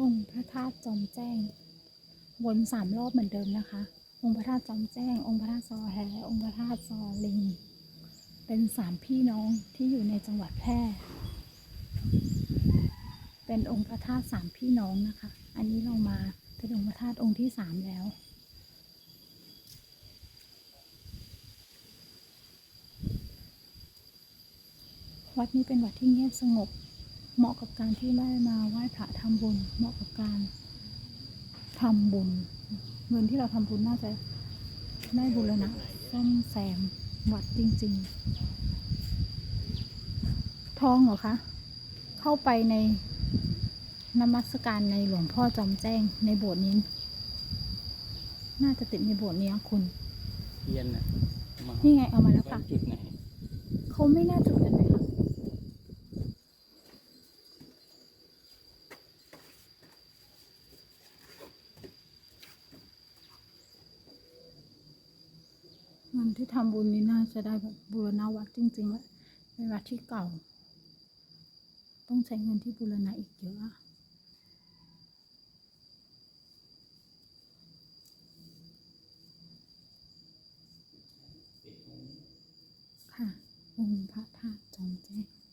องค์พระธาตุจอมแจ้ง วนสามรอบเหมือนเดิมนะคะ องค์พระธาตุจอมแจ้ง องค์พระธาตุซอแฮองค์พระธาตุซอลิง เป็นสามพี่น้องที่อยู่ในจังหวัดแพร่ เป็นองค์พระธาตุสามพี่น้องนะคะ อันนี้เรามาเป็นองค์พระธาตุองค์ที่สามแล้ววัดนี้เป็นวัดที่เงียบสงบ เหมาะกับการที่ได้มาไหว้พระทำบุญ เหมาะกับการทำบุญ เงินที่เราทำบุญน่าจะได้บุรณะซ่อมแซมวัดจริง ๆ ทองเหรอคะ เข้าไปในนมัสการในหลวงพ่อจอมแจ้งในโบสถ์นี้ น่าจะติดในโบสถ์นี้อะคุณเทียนน่ะมานี่ไงเอามาแล้วค่ะจุดไหนเขาไม่น่าจุดกันไหมคะ เงินที่ทำบุญนี้น่าจะได้แบบบูรณะวัดจริงๆแหละเป็นวัดที่เก่า ต้องใช้เงินที่บูรณะอีกเยอะอะค่ะองค์พระธาตุจอมแจ้ง